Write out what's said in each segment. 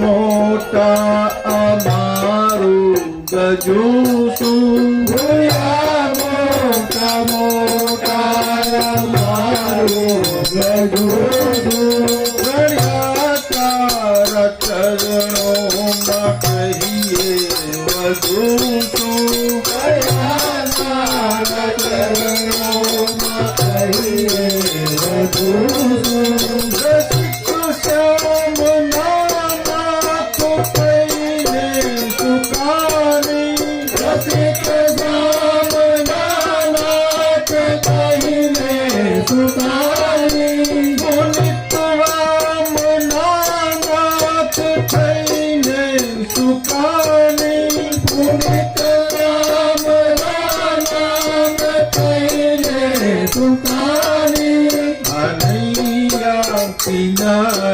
મોટા અમારું ગજુ શું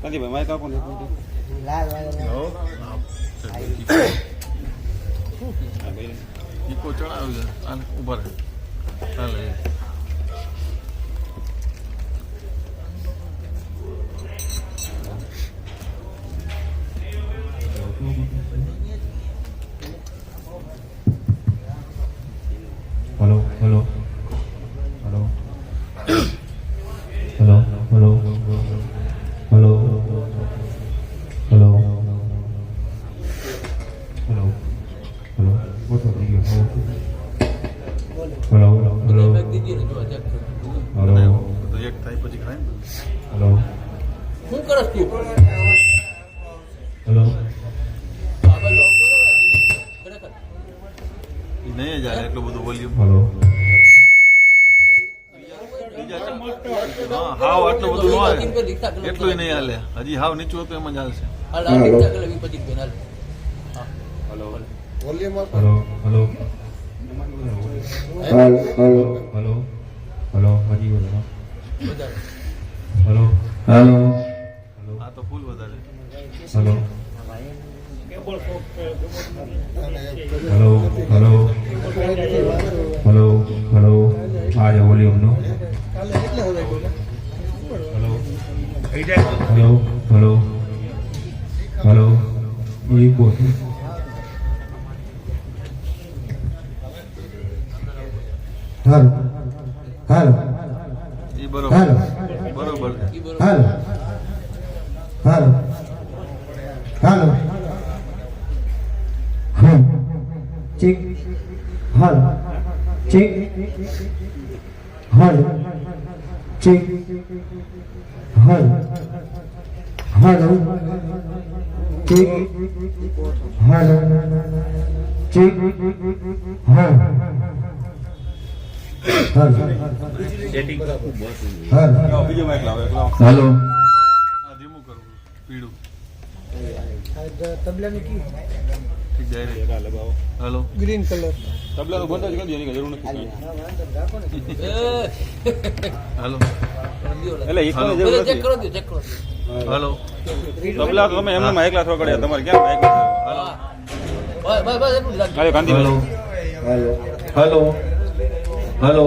કાંતિભાઈ માઇક આપો ને લાલ ચડાવ્યું છે ઊભા રહે હાલે પછી ખાય હેલો. શું કરસ તું ઈ નહીં જ એટલું બધું વોલ્યુમ હેલો. હા હાવ આટલું બધું ન હાલે. એટલું નહીં હાલે. હજી હાવ નીચું હતું એમ જ હાલશે. હાલ. હાલ. હજી બોલો. હેલો હેલો આ તો ફૂલ વધારે. Hello hello hello hello hello આ છે વોલ્યુમનો હેલો હેલો હેલો હેલો એ બોલ. હેલો. હેલો. બરોબર. બરોબર. Hello. Hello. Hello. Check. Hello. Check. Hello. Check. Hello. Hello. Check. Hello. Check. હા હાલો. સેટિંગ હા બીજો માઈક લાવો એકલો કરું પીડું તબલાની રે રા લગાવો. હાલો. ગ્રીન કલર જરૂર નથી. હાલો એટલે હાલો. તબલા તો તમે એમને માઈક લાથવા પડ્યા તમારે ક્યાં માઈક હાલો. બસ બસ એટલું hello. Hello. Hello.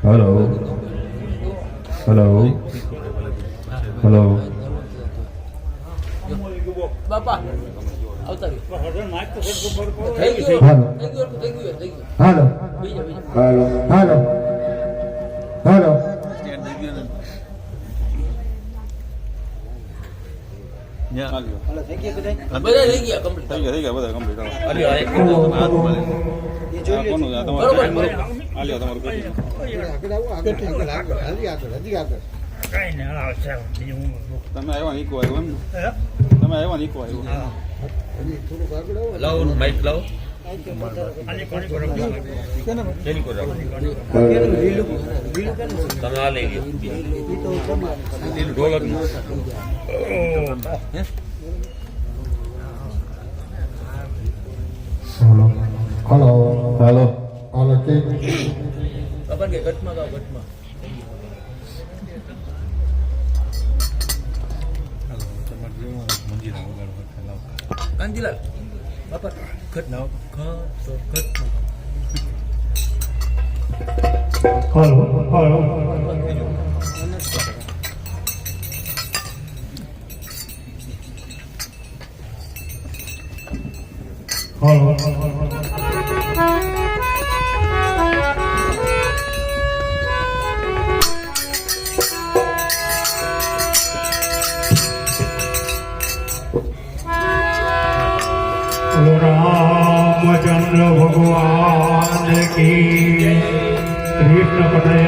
hello hello hello hello hello hello hello બધા થઈ ગયા કમ્પ્લીટ થઈ ગયા થઈ ગયા બધા કમ્પ્લીટ હાલ્યો તમારું તમે આવ્યા નીકો આવ્યો તમે આવ્યા આવ્યો? લાવો માઇક લાવો. તમે આ લઈ લો હલો ચેક બાપા કે ઘટમાં ગાવ ઘટમાં કાંતિલાલ બાપા ઘટ ના ઘટ હાલો. હાલો હાલો. રામચંદ્ર ભગવાન કી કૃષ્ણ